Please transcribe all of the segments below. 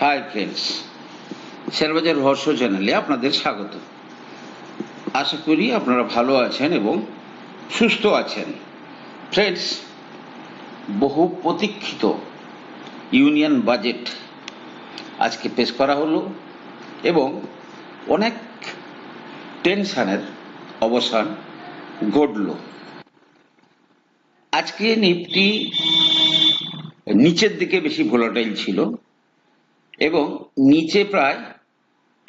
Hi friends শেয়ারবাজার রহস্য চ্যানেলে আপনাদের স্বাগত। আশা করি আপনারা ভালো আছেন এবং সুস্থ আছেন। ফ্রেন্ডস বহু প্রতীক্ষিত ইউনিয়ন বাজেট আজকে পেশ করা হলো এবং অনেক টেনশনের অবসান ঘটল। আজকে নিফটি নিচের দিকে বেশি ভোলাটাইল ছিল। এবং নিচে প্রায়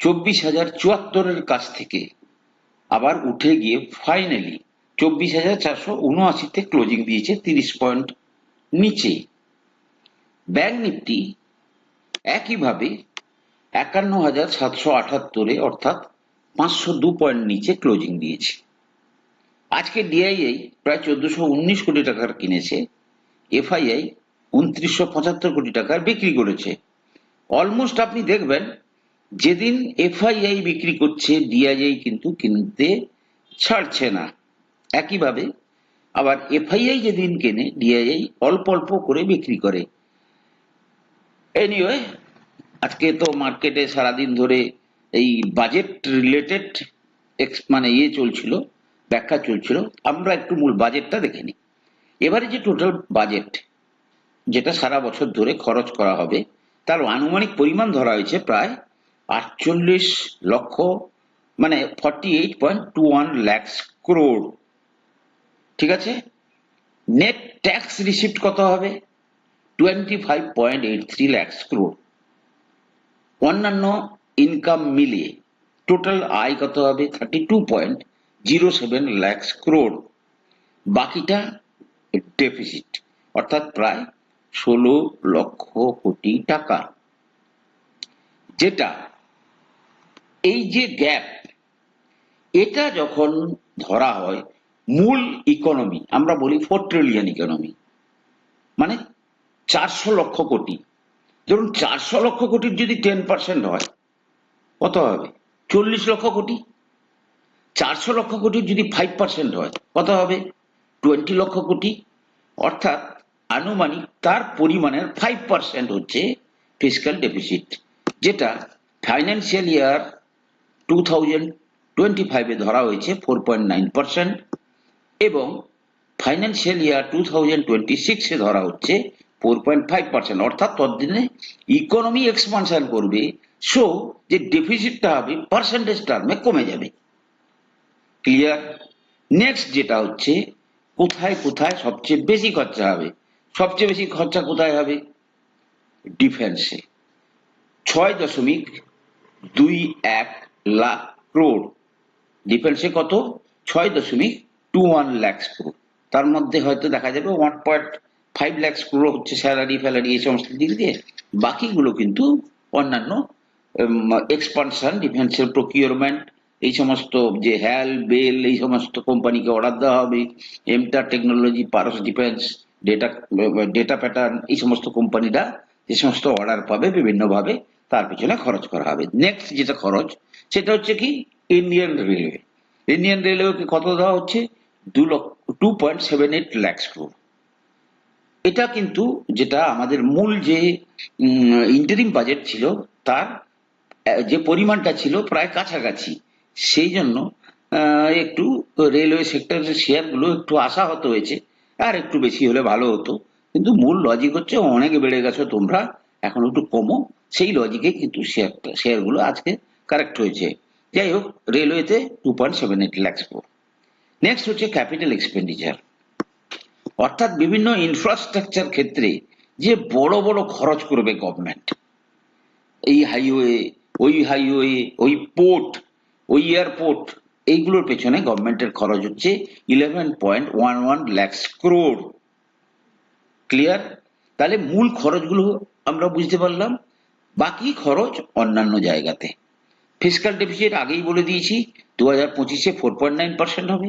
চব্বিশ হাজার চুয়াত্তরের কাছ থেকে আবার উঠে গিয়ে ফাইনালি চব্বিশ হাজার চারশো উনআশিতে ক্লোজিং দিয়েছে তিরিশ পয়েন্ট নিচে। ব্যাংক নিফটি একইভাবে একান্ন হাজার সাতশো আটাত্তরে অর্থাৎ পাঁচশো দু পয়েন্ট নিচে ক্লোজিং দিয়েছে। আজকে ডিআইআই প্রায় চোদ্দশো উনিশ কোটি টাকার কিনেছে এফআইআই উনত্রিশশো পঁচাত্তর কোটি টাকার বিক্রি করেছে। অলমোস্ট আপনি দেখবেন, যেদিন এফআইআই বিক্রি করছে ডিআইআই কিন্তু কিনতে ছাড়ছে না। একইভাবে, আবার এফআইআই যেদিন কেনে ডিআইআই অল্প অল্প করে বিক্রি করে। এনিওয়ে আজকে তো মার্কেটে সারাদিন ধরে এই বাজেট রিলেটেড মানে ইয়ে চলছিল, ব্যাখ্যা চলছিল। আমরা একটু মূল বাজেটটা দেখে নিই। এবারে যে টোটাল বাজেট যেটা সারা বছর ধরে খরচ করা হবে তার আনুমানিক পরিমাণ ধরা হয়েছে প্রায় আটচল্লিশ লক্ষ মানে forty eight point two one lakhs crore ঠিক আছে? নেট ট্যাক্স রিসিপ্ট কত হবে? Twenty five point eight three lakhs crore অন্যান্য ইনকাম মিলিয়ে টোটাল আয় কত হবে? Thirty two point zero seven lakhs crore বাকিটা ডেফিসিট অর্থাৎ প্রায় ষোলো লক্ষ কোটি টাকা। যেটা, এই যে গ্যাপ, এটা যখন ধরা হয় মূল ইকোনমি, আমরা বলি ফোর ট্রিলিয়ন ইকোনমি মানে চারশো লক্ষ কোটি। ধরুন চারশো লক্ষ কোটির যদি টেন পার্সেন্ট হয়, কত হবে? চল্লিশ লক্ষ কোটি। চারশো লক্ষ কোটির যদি ফাইভ পার্সেন্ট হয়, কত হবে? টোয়েন্টি লক্ষ কোটি। অর্থাৎ আনুমানিক তার পরিমাণের ফাইভ পার্সেন্ট হচ্ছে ফিজিক্যাল ডেফিসিট যেটা financial year two thousand twenty ফাইভে ধরা হয়েছে ফোর পয়েন্ট নাইন পার্সেন্ট এবং financial year two thousand twenty সিক্সে ধরা হচ্ছে ফোর পয়েন্ট ফাইভ পার্সেন্ট অর্থাৎ ততদিনে ইকোনমি এক্সপানশন করবে সো যে ডেফিসিটটা হবে পার্সেন্টেজ টার্মে কমে যাবে। ক্লিয়ার নেক্সট যেটা হচ্ছে, কোথায় কোথায় সবচেয়ে বেশি খরচা হবে? সবচেয়ে বেশি খরচা কোথায় হবে? ডিফেন্সে। ছয় দশমিক দুই এক লাখ ক্রোড ডিফেন্সে কত? ছয় দশমিক টু ওয়ান ল্যাক্স ক্রোড তার মধ্যে হয়তো দেখা যাবে one point five lakhs crore হচ্ছে স্যালারি ফ্যালারি এই সমস্ত দিক দিয়ে। বাকিগুলো কিন্তু অন্যান্য এক্সপানশন ডিফেন্সের প্রকিউরমেন্ট এই সমস্ত যে হ্যাল বেল এই সমস্ত কোম্পানিকে অর্ডার দেওয়া হবে। এমটার technology Paras defence data data pattern এই সমস্ত কোম্পানিরা যে সমস্ত অর্ডার পাবে বিভিন্নভাবে, তার পিছনে খরচ করা হবে। নেক্সট যেটা খরচ, সেটা হচ্ছে কি ইন্ডিয়ান রেলওয়ে ইন্ডিয়ান রেলওয়েকে কত দেওয়া হচ্ছে? দু লক্ষ two point seven eight lakhs crore এটা কিন্তু যেটা আমাদের মূল যে ইন্টারিম বাজেট ছিল, তার যে পরিমাণটা ছিল প্রায় কাছাকাছি। সেই জন্য একটু রেলওয়ে সেক্টরের শেয়ারগুলো একটু আশাহত হয়েছে। আর একটু বেশি হলে ভালো হতো। কিন্তু মূল লজিক হচ্ছে, অনেক বেড়ে গেছো তোমরা, এখন একটু কমো। সেই লজিকে কিন্তু শেয়ারটা শেয়ারগুলো আজকে কারেক্ট হয়েছে। যাই হোক রেলওয়েতে two point seven eight lakhs next হচ্ছে ক্যাপিটাল এক্সপেন্ডিচার অর্থাৎ বিভিন্ন ইনফ্রাস্ট্রাকচার ক্ষেত্রে যে বড় বড় খরচ করবে গভর্নমেন্ট এই হাইওয়ে ওই হাইওয়ে ওই পোর্ট ওই এয়ারপোর্ট এইগুলোর পেছনে গভর্নমেন্টের খরচ হচ্ছে eleven point one one lakhs crore clear তাহলে মূল খরচগুলো আমরা বুঝতে পারলাম, বাকি খরচ অন্যান্য জায়গাতে। ফিজিক্যাল ডেফিসিট আগেই বলে দিয়েছি দু হাজার পঁচিশে ফোর পয়েন্ট নাইন পার্সেন্ট হবে,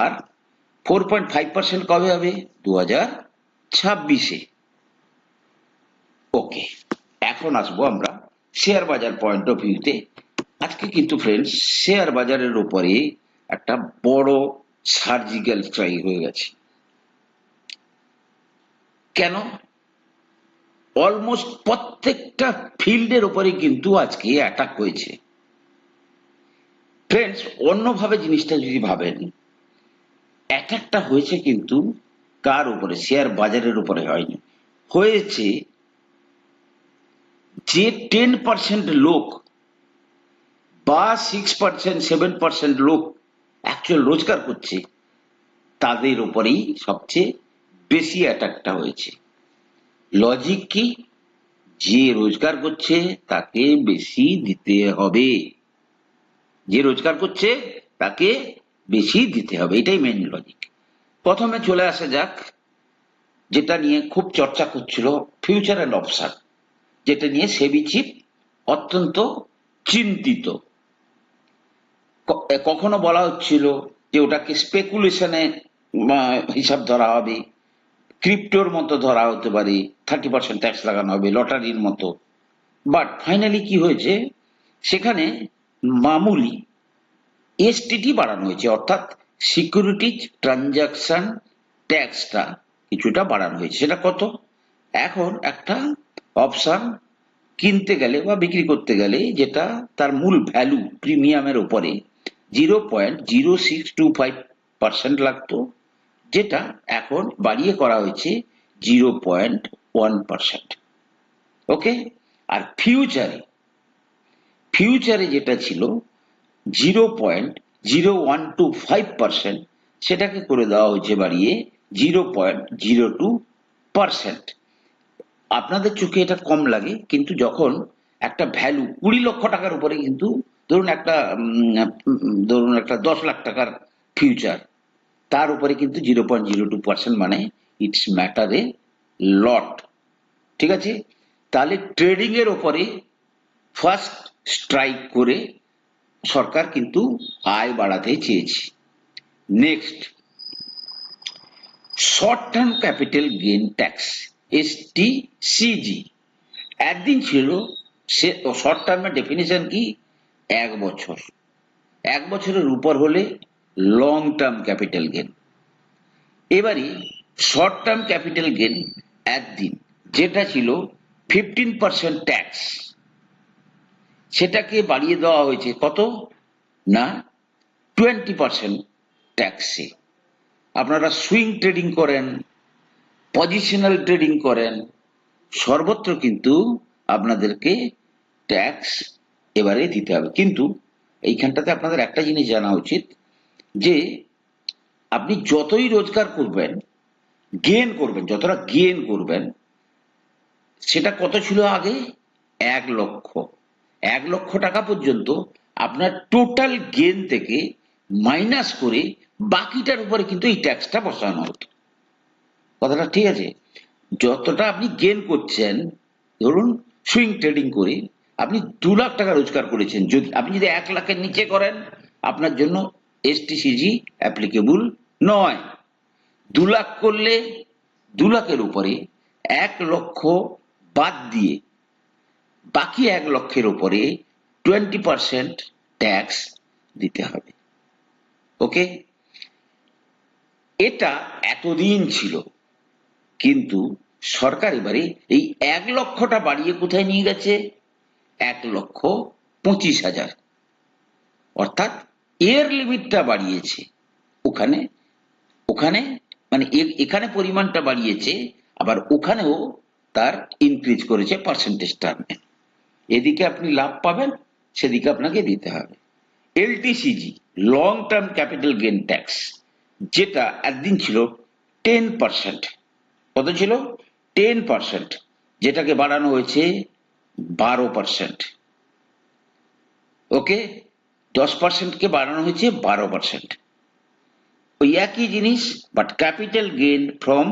আর ফোর পয়েন্ট ফাইভ পার্সেন্ট কবে হবে? দু হাজার ছাব্বিশে। ওকে এখন আসব আমরা শেয়ার বাজার পয়েন্ট অফ ভিউতে আজকে কিন্তু ফ্রেন্ডস শেয়ার বাজারের উপরে একটা বড় সার্জিক্যাল স্ট্রাইক হয়ে গেছে। কেন? অলমোস্ট প্রত্যেকটা ফিল্ডের উপরে কিন্তু আজকে অ্যাটাক হয়েছে। ফ্রেন্ডস অন্যভাবে জিনিসটা যদি ভাবেন অ্যাটাকটা হয়েছে কিন্তু কার উপরে? শেয়ার বাজারের উপরে হয়নি। হয়েছে যে টেন পার্সেন্ট লোক বা সিক্স পার্সেন্ট সেভেন পার্সেন্ট লোক অ্যাকচুয়াল রোজগার করছে, তাদের উপরেই সবচেয়ে বেশি অ্যাটাকটা হয়েছে। লজিক কি? যে রোজগার করছে, তাকে বেশি দিতে হবে। যে রোজগার করছে, তাকে বেশি দিতে হবে। এটাই মেন লজিক প্রথমে চলে আসা যাক, যেটা নিয়ে খুব চর্চা করছিল ফিউচার অ্যান্ড অপশন যেটা নিয়ে সেবি চিফ অত্যন্ত চিন্তিত। কখনো বলা হচ্ছিল যে ওটাকে স্পেকুলেশনে হিসাব ধরা হবে ক্রিপ্টোর মতো ধরা হতে পারে থার্টি পার্সেন্ট ট্যাক্স লাগানো হবে লটারির মতো। বাট ফাইনালি কি হয়েছে? সেখানে মামুলি এসটিটি বাড়ানো হয়েছে, অর্থাৎ সিকিউরিটিজ ট্রানজাকশন ট্যাক্সটা কিছুটা বাড়ানো হয়েছে। সেটা কত? এখন একটা অপশন কিনতে গেলে বা বিক্রি করতে গেলে যেটা তার মূল ভ্যালু প্রিমিয়ামের উপরে zero point zero six two five percent লাগতো, যেটা এখন বাড়িয়ে করা হয়েছে zero point one percent. Okay? আর ফিউচারে ফিউচারে যেটা ছিল zero point zero one two five percent, সেটাকে করে দেওয়া হয়েছে বাড়িয়ে zero point zero two percent. আপনাদের চোখে এটা কম লাগে, কিন্তু যখন একটা ভ্যালু কুড়ি লক্ষ টাকার উপরে কিন্তু ধরুন একটা ধরুন একটা দশ লাখ টাকার ফিউচার তার উপরে কিন্তু zero point zero two percent মানে ইটস ম্যাটার এ লট ঠিক আছে? তাহলে ট্রেডিং এর ওপরে ফার্স্ট স্ট্রাইক করে সরকার কিন্তু আয় বাড়াতে চেয়েছে। Next short term capital gain tax STCG একদিন ছিল সে শর্ট টার্মের ডেফিনিশন কি? এক বছর। এক বছরের উপর হলে লং টার্ম ক্যাপিটাল গেন এবারে শর্ট টার্ম ক্যাপিটাল গেন একদিন, যেটা ছিল ফিফটিন পার্সেন্ট ট্যাক্স সেটাকে বাড়িয়ে দেওয়া হয়েছে কত? না টোয়েন্টি পার্সেন্ট ট্যাক্সে আপনারা সুইং ট্রেডিং করেন পজিশনাল ট্রেডিং করেন, সর্বত্র কিন্তু আপনাদেরকে ট্যাক্স এবারে দিতে হবে। কিন্তু এইখানটাতে আপনাদের একটা জিনিস জানা উচিত, যে আপনি যতই রোজগার করবেন গেন করবেন, যতটা গেন করবেন, সেটা কত ছিল আগে? এক লক্ষ। এক লক্ষ টাকা পর্যন্ত আপনার টোটাল গেন থেকে মাইনাস করে বাকিটার উপরে কিন্তু এই ট্যাক্সটা বসানো হতো। কথাটা ঠিক আছে? যতটা আপনি গেন করছেন, ধরুন সুইং ট্রেডিং করে আপনি দু লাখ টাকা রোজগার করেছেন। যদি আপনি যদি এক লাখের নিচে করেন, আপনার জন্য এসটিসিজি অ্যাপ্লিকেবল নয়। দু লাখ করলে দু লাখের উপরে এক লক্ষ বাদ দিয়ে বাকি এক লক্ষের উপরে টোয়েন্টি পার্সেন্ট ট্যাক্স দিতে হবে। ওকে? এটা এতদিন ছিল, কিন্তু সরকার এবারে এই এক লক্ষটা বাড়িয়ে কোথায় নিয়ে গেছে? এক লক্ষ পঁচিশ হাজার। অর্থাৎ এর লিমিটটা বাড়িয়েছে। ওখানে ওখানে মানে এখানে পরিমাণটা বাড়িয়েছে, আবার ওখানেও তার ইনক্রিজ করেছে পার্সেন্টেজ টার্মে এদিকে আপনি লাভ পাবেন, সেদিকে আপনাকে দিতে হবে। LTCG long term capital gain tax যেটা একদিন ছিল টেন পার্সেন্ট কত ছিল? টেন পার্সেন্ট যেটাকে বাড়ানো হয়েছে বারো পার্সেন্ট ওকে দশ পার্সেন্টকে বাড়ানো হয়েছে বারো পার্সেন্ট ওই একই জিনিস but capital gain from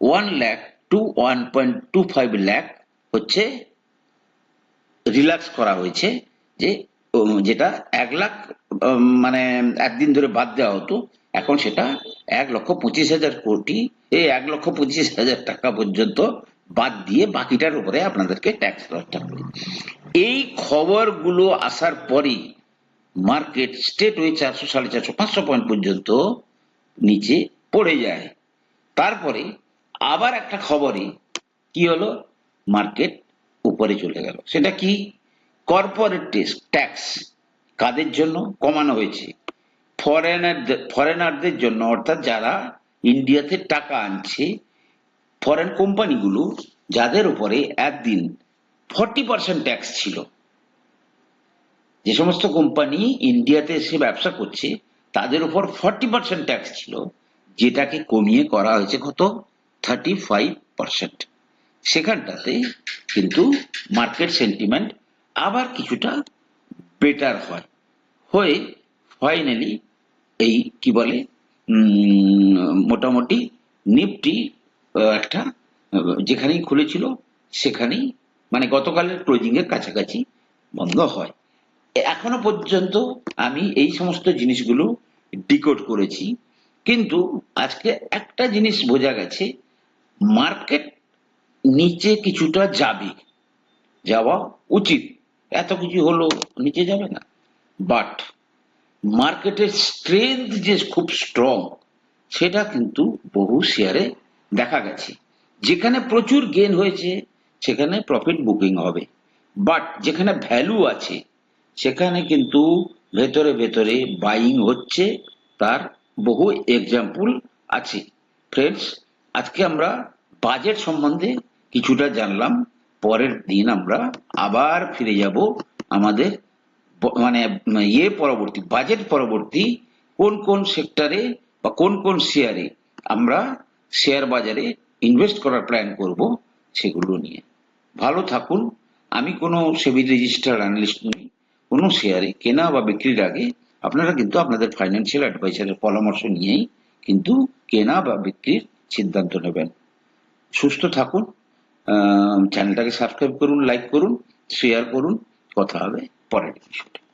one lakh to one point two five lakh হচ্ছে রিল্যাক্স করা হয়েছে, যে যেটা এক লাখ মানে একদিন ধরে বাদ দেওয়া হতো, এখন সেটা এক লক্ষ পঁচিশ হাজার কোটি, এই এক লক্ষ পঁচিশ হাজার টাকা পর্যন্ত বাদ দিয়ে বাকিটার উপরে আপনাদেরকে ট্যাক্স করতে হবে এই খবরগুলো আসার পরেই মার্কেট স্টেট হয়ে চারশো, সাড়ে চারশো, পাঁচশো পয়েন্ট পর্যন্ত নিচে পড়ে যায়। তারপরে আবার একটা খবরে কি হলো? মার্কেট উপরে চলে গেল। সেটা কি? কর্পোরেট ট্যাক্স কাদের জন্য? কমানো হয়েছে। ফরেনার ফরেনারদের জন্য, অর্থাৎ যারা ইন্ডিয়াতে টাকা আনছে ফরেন কোম্পানিগুলো যাদের উপরে একদিন ফর্টি পার্সেন্ট ট্যাক্স ছিল। যে সমস্ত কোম্পানি ইন্ডিয়াতে এসে ব্যবসা করছে, তাদের উপর ফর্টি পার্সেন্ট ট্যাক্স ছিল, যেটাকে কমিয়ে করা হয়েছে কত? থার্টি ফাইভ পার্সেন্ট সেখানটাতে কিন্তু মার্কেট সেন্টিমেন্ট আবার কিছুটা বেটার হয়। হয়ে ফাইনালি এই কি বলে মোটামুটি নিফটি একটা যেখানেই খুলেছিল, সেখানেই মানে গতকালের ক্লোজিং এর কাছাকাছি বন্ধ হয়। এখনও পর্যন্ত আমি এই সমস্ত জিনিসগুলো ডিকোড করেছি। কিন্তু আজকে একটা জিনিস বোঝা গেছে মার্কেট নিচে কিছুটা যাবে, যাওয়া উচিত। এত কিছু হলো, নিচে যাবে না। বাট মার্কেটের স্ট্রেংথ যে খুব স্ট্রং সেটা কিন্তু বহু শেয়ারে দেখা গেছে। যেখানে প্রচুর গেন হয়েছে, সেখানে প্রফিট বুকিং হবে। বাট যেখানে ভ্যালু আছে, সেখানে কিন্তু ভেতরে ভেতরে বাইং হচ্ছে, তার বহু এক্সাম্পল আছে। ফ্রেন্ডস আজকে আমরা বাজেট সম্বন্ধে কিছুটা জানলাম, পরের দিন আমরা আবার ফিরে যাব আমাদের মানে ইয়ে পরবর্তী বাজেট পরবর্তী কোন কোন সেক্টরে বা কোন কোন শেয়ারে আমরা শেয়ার বাজারে ইনভেস্ট করার প্ল্যান করব সেগুলো নিয়ে। ভালো থাকুন। আমি কোনো সেবি রেজিস্টার অ্যানালিস্ট নই। কোনো শেয়ারে কেনা বা বিক্রির আগে আপনারা কিন্তু আপনাদের ফাইন্যান্সিয়াল অ্যাডভাইসারের পরামর্শ নিয়েই কিন্তু কেনা বা বিক্রির সিদ্ধান্ত নেবেন। সুস্থ থাকুন। চ্যানেলটাকে সাবস্ক্রাইব করুন লাইক করুন শেয়ার করুন। কথা হবে পরের বিষয়ে